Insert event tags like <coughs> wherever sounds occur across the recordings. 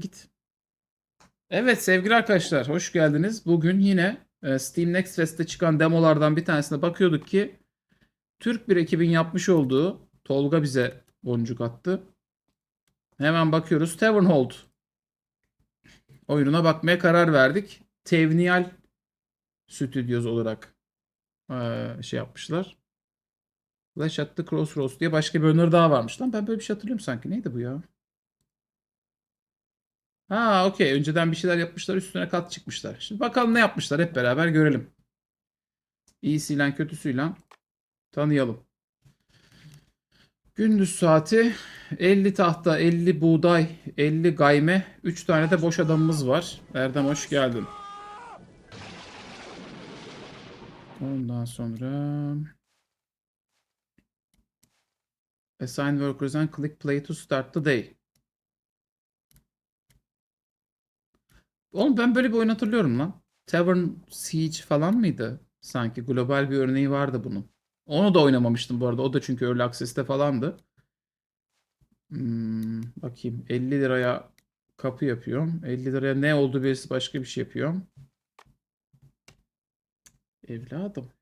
Git. Evet sevgili arkadaşlar hoş geldiniz. Bugün yine e, Steam Next Fest'te çıkan demolardan bir tanesine bakıyorduk ki Türk bir ekibin yapmış olduğu Tolga bize boncuk attı. Hemen bakıyoruz. Tavernhold oyununa bakmaya karar verdik. Tevnial Studios olarak e, şey yapmışlar. Flash at the Crossroads diye başka bir oyunları daha varmış. Lan ben böyle bir şey hatırlıyorum sanki. Neydi bu ya? Ha okey. Önceden bir şeyler yapmışlar. Üstüne kat çıkmışlar. Şimdi bakalım ne yapmışlar. Hep beraber görelim. İyisiyle kötüsüyle tanıyalım. Gündüz saati 50 tahta, 50 buğday, 50 gayme, 3 tane de boş adamımız var. Erdem hoş geldin. Ondan sonra Assign workers and click play to start the day. Oğlum ben böyle bir oyun hatırlıyorum lan. Tavern Siege falan mıydı? Sanki global bir örneği vardı bunun. Onu da oynamamıştım bu arada. O da çünkü Early Access'te falandı. Hmm, bakayım. 50 liraya kapı yapıyorum. 50 liraya ne oldu birisi başka bir şey yapıyorum. Evladım.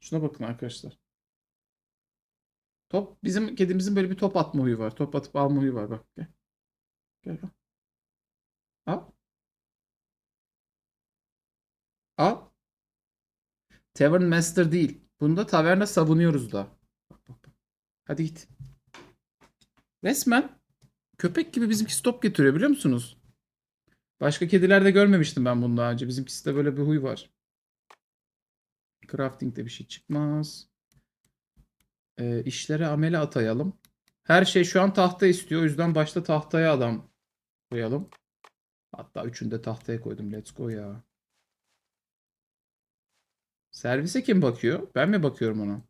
Şuna bakın arkadaşlar. Top bizim kedimizin böyle bir top atma huyu var. Top atıp alma huyu var bak. Gel. Gel gel. Al. Al. Tavern Master değil. Bunda taverna savunuyoruz da. Bak bak bak. Hadi git. Resmen köpek gibi bizimki stop getiriyor biliyor musunuz? Başka kedilerde görmemiştim ben bunu daha önce. Bizimkisi de böyle bir huy var. Crafting'de bir şey çıkmaz. Ee, işlere amele atayalım. Her şey şu an tahta istiyor. O yüzden başta tahtaya adam koyalım. Hatta üçünü de tahtaya koydum. Let's go ya. Servise kim bakıyor? Ben mi bakıyorum ona?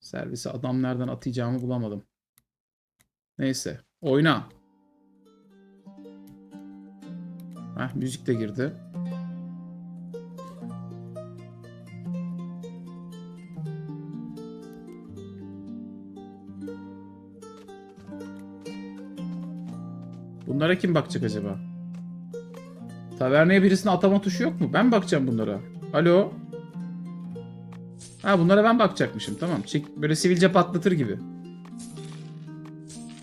Servise adam nereden atayacağımı bulamadım. Neyse. Oyna. Heh, müzik de girdi. Bunlara kim bakacak acaba? Taverneye birisine atama tuşu yok mu? Ben bakacağım bunlara. Alo. Ha bunlara ben bakacakmışım. Tamam. Çek, böyle sivilce patlatır gibi.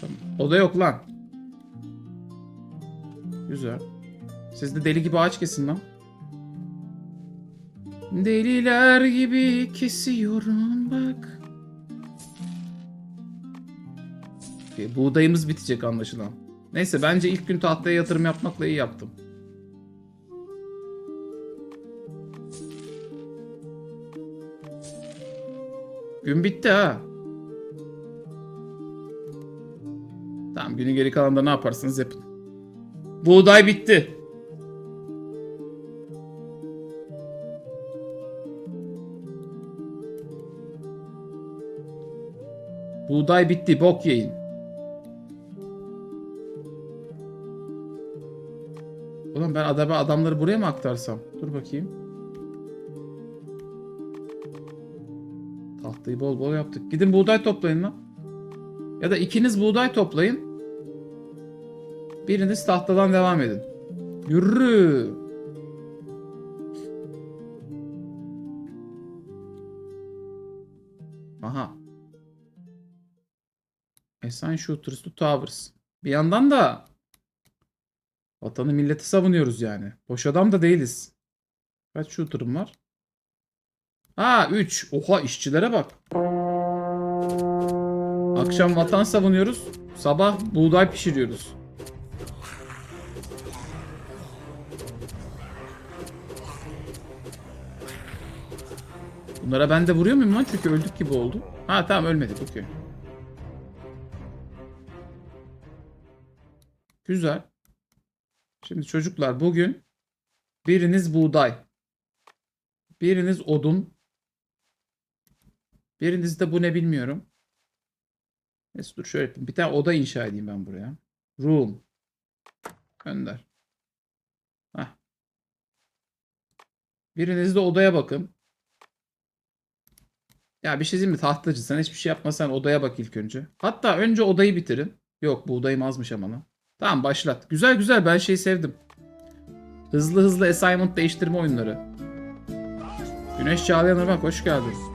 Tamam. O da yok lan. Güzel. Siz de deli gibi ağaç kesin lan. Deliler gibi kesiyorum bak. Buğdayımız bitecek anlaşılan. Neyse bence ilk gün tahtaya yatırım yapmakla iyi yaptım. Gün bitti ha. Tamam günün geri kalanında ne yaparsınız yapın. Buğday bitti. Buğday bitti. Bok yiyin. Ulan ben adama adamları buraya mı aktarsam? Dur bakayım. Tahtayı bol bol yaptık. Gidin buğday toplayın lan. Ya da ikiniz buğday toplayın. Biriniz tahtadan devam edin. Yürü. Aha. Assign shooters to towers. Bir yandan da vatanı milleti savunuyoruz yani. Boş adam da değiliz. Kaç shooter'ım var? Ha 3. Oha işçilere bak. Akşam vatan savunuyoruz. Sabah buğday pişiriyoruz. Bunlara ben de vuruyor muyum lan? Çünkü öldük gibi oldu. Ha tamam ölmedik. Okey. Güzel. Şimdi çocuklar bugün biriniz buğday. Biriniz odun. Biriniz de bu ne bilmiyorum. Neyse dur şöyle yapayım. Bir tane oda inşa edeyim ben buraya. Room. Gönder. Heh. Biriniz de odaya bakın. Ya bir şey diyeyim mi tahtacı sen hiçbir şey yapmasan odaya bak ilk önce. Hatta önce odayı bitirin. Yok buğdayım azmış ama. Tamam başlat. Güzel güzel ben şeyi sevdim. Hızlı hızlı assignment değiştirme oyunları. Güneş Çağlayan Irmak hoş geldin.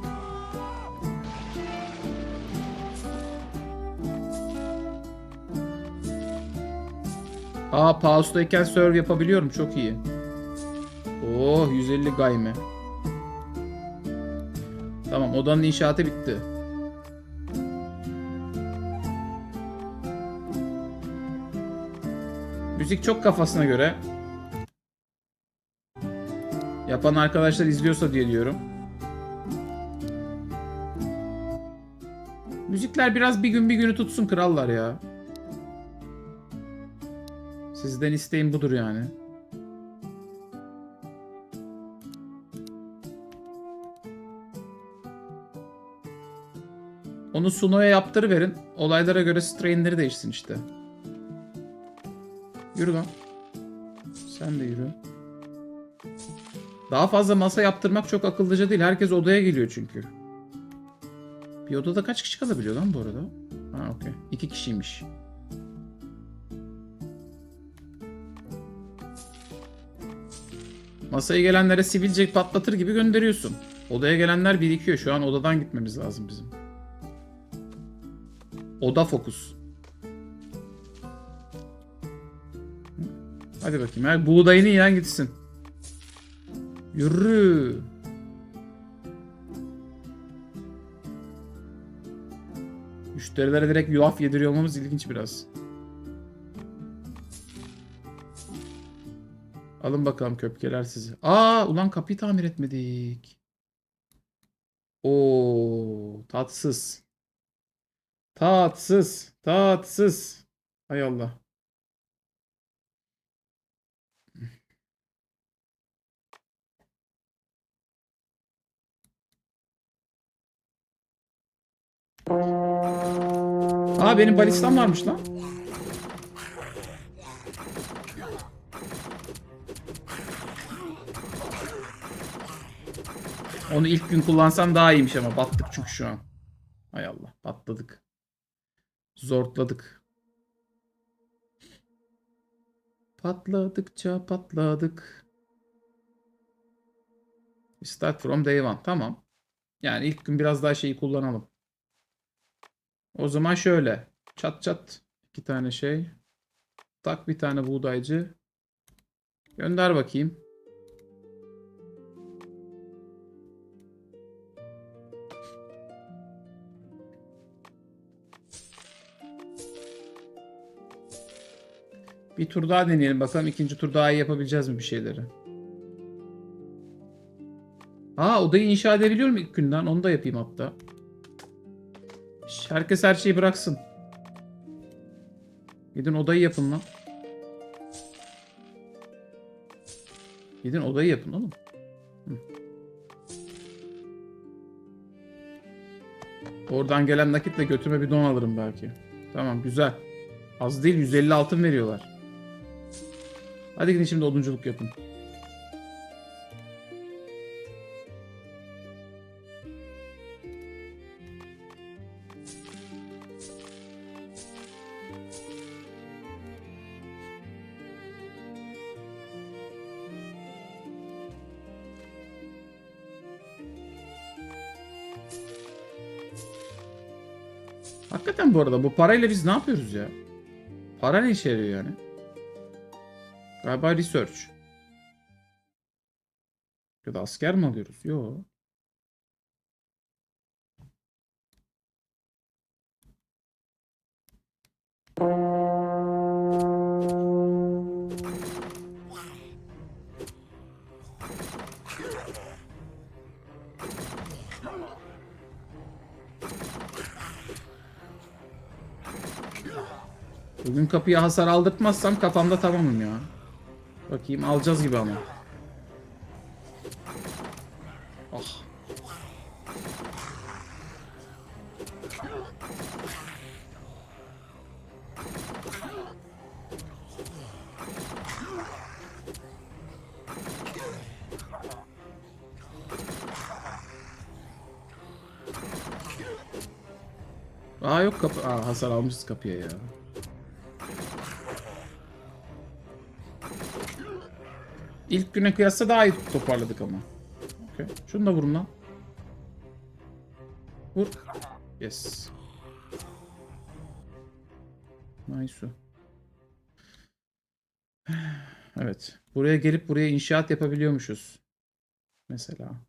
Aa pause'dayken serve yapabiliyorum çok iyi. Oh 150 gayme. Tamam odanın inşaatı bitti. Müzik çok kafasına göre. Yapan arkadaşlar izliyorsa diye diyorum. Müzikler biraz bir gün bir günü tutsun krallar ya. Sizden isteğim budur yani. Onu Suno'ya yaptırıverin. Olaylara göre strainleri değişsin işte. Yürü lan. Sen de yürü. Daha fazla masa yaptırmak çok akıllıca değil. Herkes odaya geliyor çünkü. Bir odada kaç kişi kalabiliyor lan bu arada? Ha okey. İki kişiymiş. Masaya gelenlere sivilce patlatır gibi gönderiyorsun. Odaya gelenler birikiyor. Şu an odadan gitmemiz lazım bizim. Oda fokus. Hadi bakayım. Her buğdayını yiyen gitsin. Yürü. Müşterilere direkt yulaf yediriyor olmamız ilginç biraz. Alın bakalım köpkeler sizi. Aa ulan kapıyı tamir etmedik. Oo tatsız. Tatsız. Tatsız. Hay Allah. Aa benim balistam varmış lan. Onu ilk gün kullansam daha iyiymiş ama battık çünkü şu an. Hay Allah patladık. Zortladık. Patladıkça patladık. Start from day one. Tamam. Yani ilk gün biraz daha şeyi kullanalım. O zaman şöyle. Çat çat. iki tane şey. Tak bir tane buğdaycı. Gönder bakayım. Bir tur daha deneyelim bakalım ikinci tur daha iyi yapabileceğiz mi bir şeyleri. Aa odayı inşa edebiliyorum ilk günden onu da yapayım hatta. Herkes her şeyi bıraksın. Gidin odayı yapın lan. Gidin odayı yapın oğlum. Oradan gelen nakitle götüme bir don alırım belki. Tamam güzel. Az değil 150 altın veriyorlar. Hadi gidin şimdi odunculuk yapın. Hakikaten bu arada bu parayla biz ne yapıyoruz ya? Para ne işe yarıyor yani? Galiba research. Ya da asker mi alıyoruz? Yo. Bugün kapıya hasar aldırtmazsam kafamda tamamım ya. Bakayım alacağız gibi ama. Ah. Aa yok kapı. Aa hasar almışız kapıya ya. İlk güne kıyasla daha iyi toparladık ama. Okey. Şunu da vurun lan. Vur. Yes. Nice. <sighs> Evet. Buraya gelip buraya inşaat yapabiliyormuşuz. Mesela.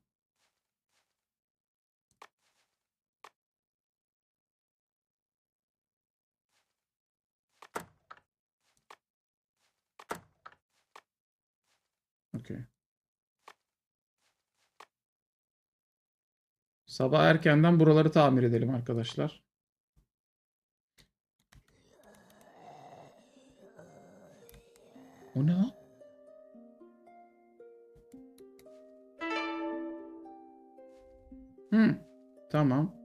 Okey. Sabah erkenden buraları tamir edelim arkadaşlar. O ne? Hmm. Tamam.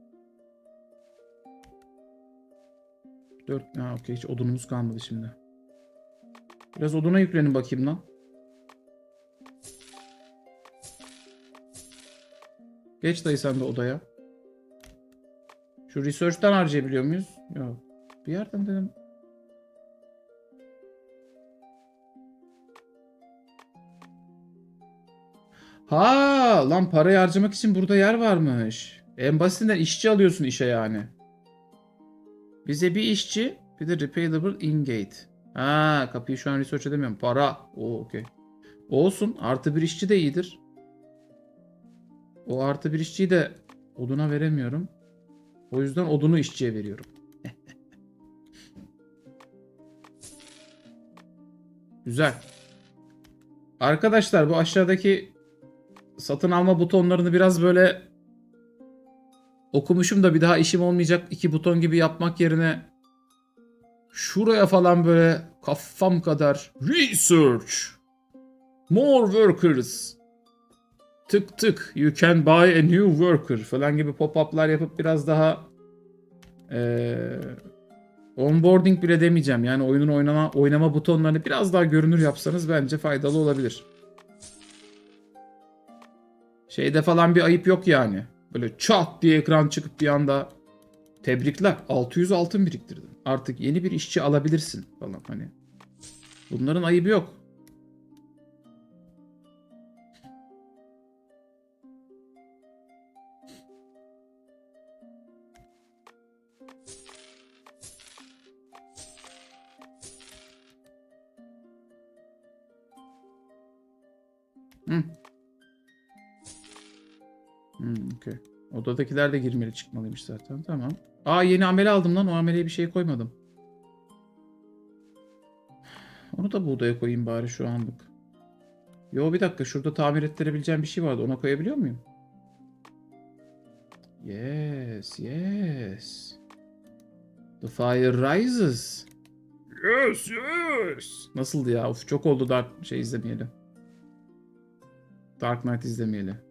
Dört. Ha okey. Hiç odunumuz kalmadı şimdi. Biraz oduna yüklenin bakayım lan. Geç dayı sen de odaya. Şu research'tan harcayabiliyor muyuz? Yok. Bir yerden dedim. Ha lan parayı harcamak için burada yer varmış. En basitinden işçi alıyorsun işe yani. Bize bir işçi bir de repayable ingate. Ha kapıyı şu an research edemiyorum. Para. O okey. Olsun. Artı bir işçi de iyidir. O artı bir işçiyi de oduna veremiyorum. O yüzden odunu işçiye veriyorum. <laughs> Güzel. Arkadaşlar bu aşağıdaki satın alma butonlarını biraz böyle okumuşum da bir daha işim olmayacak iki buton gibi yapmak yerine şuraya falan böyle kafam kadar research more workers tık tık you can buy a new worker falan gibi pop-up'lar yapıp biraz daha eee, onboarding bile demeyeceğim. Yani oyunun oynama, oynama butonlarını biraz daha görünür yapsanız bence faydalı olabilir. Şeyde falan bir ayıp yok yani. Böyle çat diye ekran çıkıp bir anda tebrikler 600 altın biriktirdin. Artık yeni bir işçi alabilirsin falan hani. Bunların ayıbı yok. Hmm, okey. Odadakiler de girmeli çıkmalıymış zaten. Tamam. Aa yeni amele aldım lan. O ameleye bir şey koymadım. Onu da bu odaya koyayım bari şu anlık. Yo bir dakika. Şurada tamir ettirebileceğim bir şey vardı. Ona koyabiliyor muyum? Yes, yes. The fire rises. Yes, yes. Nasıldı ya? Uf çok oldu Dark şey izlemeyeli. Dark Knight izlemeyeli.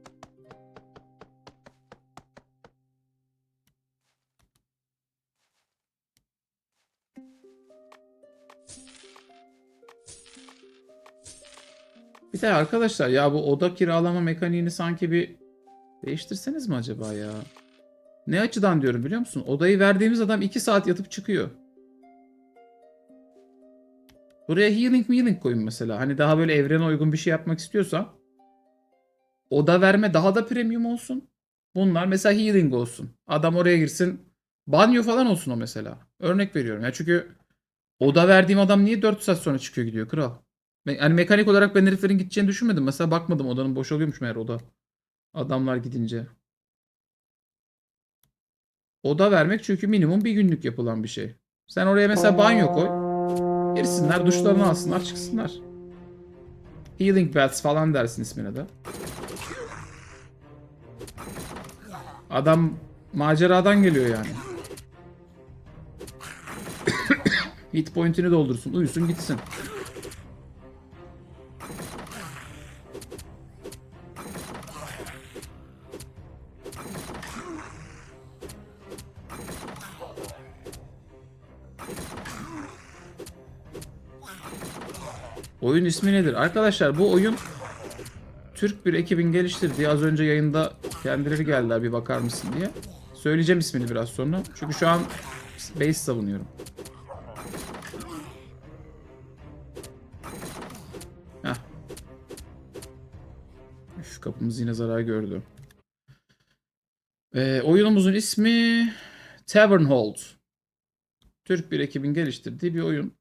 De arkadaşlar ya bu oda kiralama mekaniğini sanki bir değiştirseniz mi acaba ya? Ne açıdan diyorum biliyor musun? Odayı verdiğimiz adam 2 saat yatıp çıkıyor. Buraya healing healing koyun mesela. Hani daha böyle evrene uygun bir şey yapmak istiyorsan oda verme daha da premium olsun. Bunlar mesela healing olsun. Adam oraya girsin. Banyo falan olsun o mesela. Örnek veriyorum. Ya çünkü oda verdiğim adam niye 4 saat sonra çıkıyor gidiyor kral? Yani mekanik olarak ben heriflerin gideceğini düşünmedim. Mesela bakmadım odanın boş oluyormuş meğer oda. Adamlar gidince. Oda vermek çünkü minimum bir günlük yapılan bir şey. Sen oraya mesela banyo koy. Girsinler, duşlarını alsınlar, çıksınlar. Healing baths falan dersin ismine de. Adam maceradan geliyor yani. <coughs> Hit point'ini doldursun, uyusun gitsin. Oyun ismi nedir? Arkadaşlar bu oyun Türk bir ekibin geliştirdiği az önce yayında kendileri geldiler bir bakar mısın diye. Söyleyeceğim ismini biraz sonra. Çünkü şu an base savunuyorum. Heh. Üf, kapımız yine zarar gördü. Ee, oyunumuzun ismi Tavern Hold. Türk bir ekibin geliştirdiği bir oyun.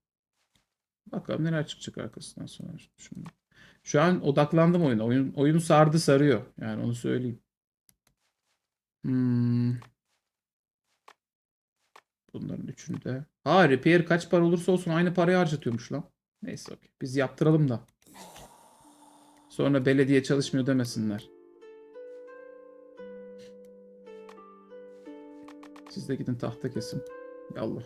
Bakalım neler çıkacak arkasından sonra. Şimdi. Şu an odaklandım oyuna. Oyun, oyun sardı sarıyor. Yani onu söyleyeyim. Hmm. Bunların üçünü de. Ha repair kaç para olursa olsun aynı parayı harcatıyormuş lan. Neyse okey. Biz yaptıralım da. Sonra belediye çalışmıyor demesinler. Siz de gidin tahta kesin. Yallah.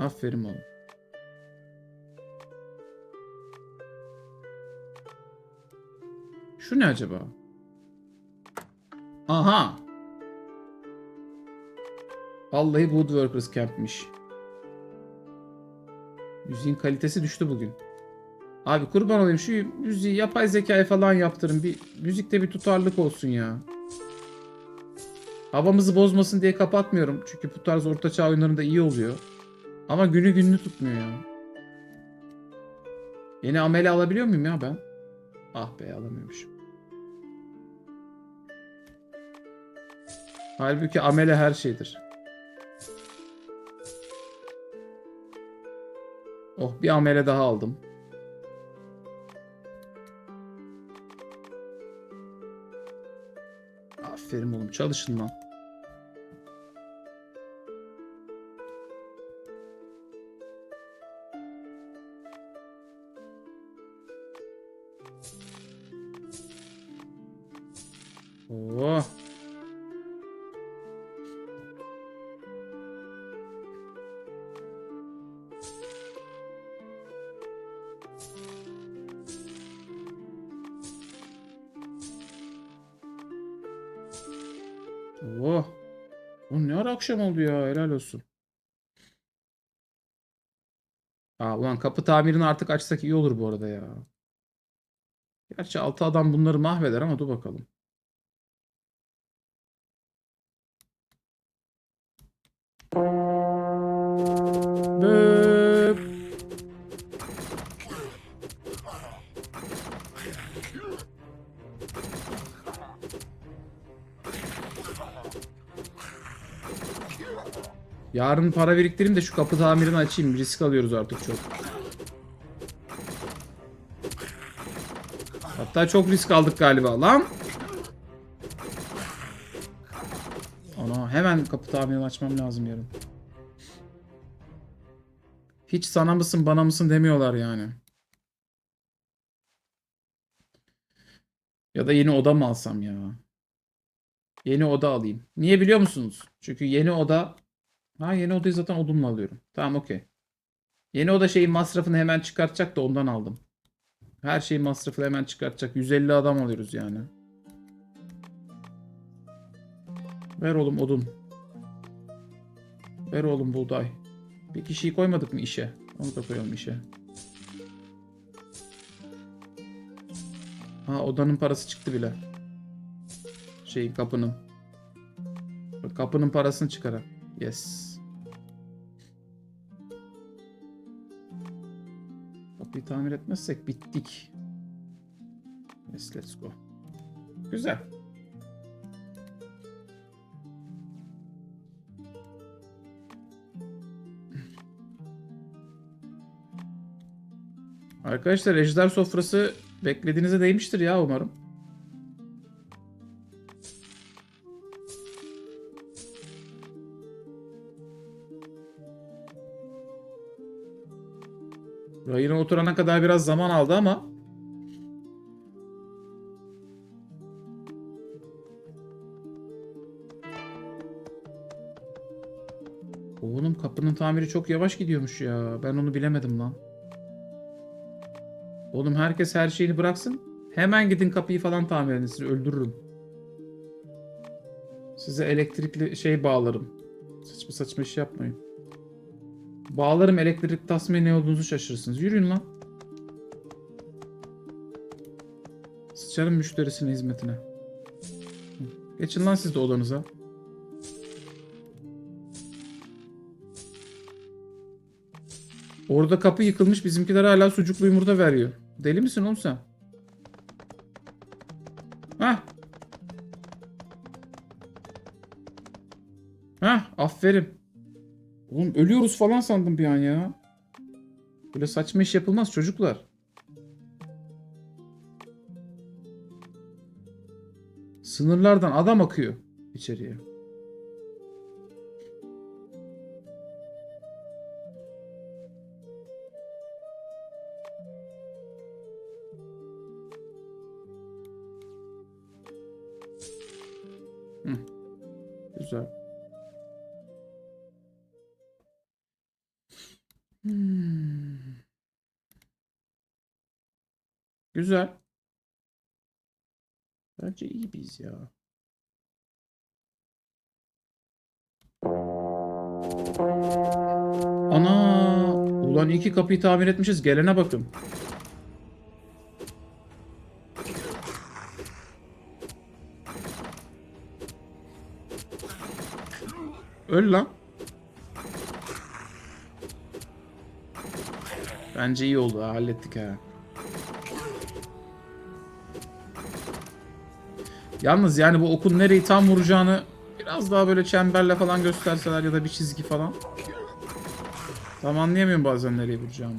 Aferin oğlum. Şu ne acaba? Aha. Vallahi Woodworkers Camp'miş. Müziğin kalitesi düştü bugün. Abi kurban olayım şu müziği yapay zekaya falan yaptırın. Bir müzikte bir tutarlık olsun ya. Havamızı bozmasın diye kapatmıyorum. Çünkü bu tarz ortaçağ oyunlarında iyi oluyor. Ama günü gününü tutmuyor ya. Yeni amele alabiliyor muyum ya ben? Ah be alamıyormuşum. Halbuki amele her şeydir. Oh bir amele daha aldım. Aferin oğlum çalışın lan. Oğlum ne ara akşam oldu ya helal olsun. Aa ulan kapı tamirini artık açsak iyi olur bu arada ya. Gerçi altı adam bunları mahveder ama dur bakalım. Yarın para biriktireyim de şu kapı tamirini açayım. Risk alıyoruz artık çok. Hatta çok risk aldık galiba lan. Ana hemen kapı tamirini açmam lazım yarın. Hiç sana mısın bana mısın demiyorlar yani. Ya da yeni oda mı alsam ya? Yeni oda alayım. Niye biliyor musunuz? Çünkü yeni oda... Ha yeni odayı zaten odunla alıyorum. Tamam okey. Yeni oda şeyin masrafını hemen çıkartacak da ondan aldım. Her şeyin masrafını hemen çıkartacak. 150 adam alıyoruz yani. Ver oğlum odun. Ver oğlum buğday. Bir kişiyi koymadık mı işe? Onu da koyalım işe. Ha odanın parası çıktı bile. Şeyin kapının. Kapının parasını çıkarak. Yes. Kapıyı tamir etmezsek bittik. Yes let's go. Güzel. Arkadaşlar ejder sofrası beklediğinize değmiştir ya umarım. Rayına oturana kadar biraz zaman aldı ama Oğlum kapının tamiri çok yavaş gidiyormuş ya. Ben onu bilemedim lan. Oğlum herkes her şeyini bıraksın. Hemen gidin kapıyı falan tamir edin. Sizi öldürürüm. Size elektrikli şey bağlarım. Saçma saçma iş yapmayın. Bağlarım elektrik tasmayı ne olduğunuzu şaşırırsınız. Yürüyün lan. Sıçarım müşterisinin hizmetine. Geçin lan siz de odanıza. Orada kapı yıkılmış. Bizimkiler hala sucuklu yumurta veriyor. Deli misin oğlum sen? Hah. Hah aferin. Oğlum ölüyoruz falan sandım bir an ya. Böyle saçma iş yapılmaz çocuklar. Sınırlardan adam akıyor içeriye. Hı. Güzel. Güzel. Bence iyi biz ya. Ana! Ulan iyi ki kapıyı tamir etmişiz. Gelene bakın. Öl lan. Bence iyi oldu. ha, Hallettik ha. Yalnız yani bu okun nereyi tam vuracağını biraz daha böyle çemberle falan gösterseler ya da bir çizgi falan. Tam anlayamıyorum bazen nereye vuracağımı.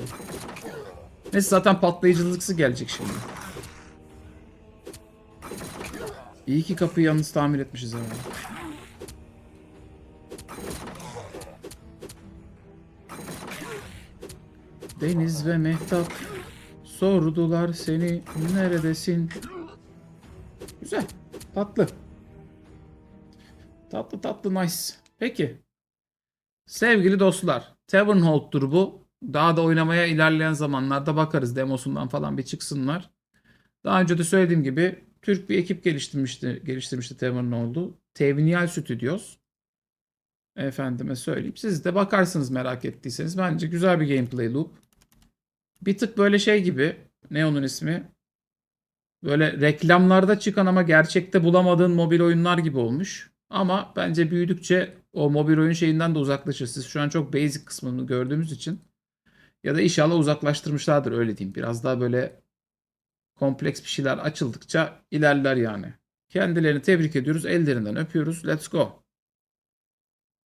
Neyse zaten patlayıcılıksı gelecek şimdi. İyi ki kapıyı yalnız tamir etmişiz abi. Deniz ve Mehtap sordular seni neredesin? Güzel. Tatlı. Tatlı tatlı nice. Peki. Sevgili dostlar. Tavernhold'dur bu. Daha da oynamaya ilerleyen zamanlarda bakarız. Demosundan falan bir çıksınlar. Daha önce de söylediğim gibi Türk bir ekip geliştirmişti, geliştirmişti Tavernhold'u. Tevnial Studios. Efendime söyleyeyim. Siz de bakarsınız merak ettiyseniz. Bence güzel bir gameplay loop. Bir tık böyle şey gibi. Ne onun ismi? Böyle reklamlarda çıkan ama gerçekte bulamadığın mobil oyunlar gibi olmuş. Ama bence büyüdükçe o mobil oyun şeyinden de uzaklaşır. Siz şu an çok basic kısmını gördüğümüz için. Ya da inşallah uzaklaştırmışlardır öyle diyeyim. Biraz daha böyle kompleks bir şeyler açıldıkça ilerler yani. Kendilerini tebrik ediyoruz. Ellerinden öpüyoruz. Let's go.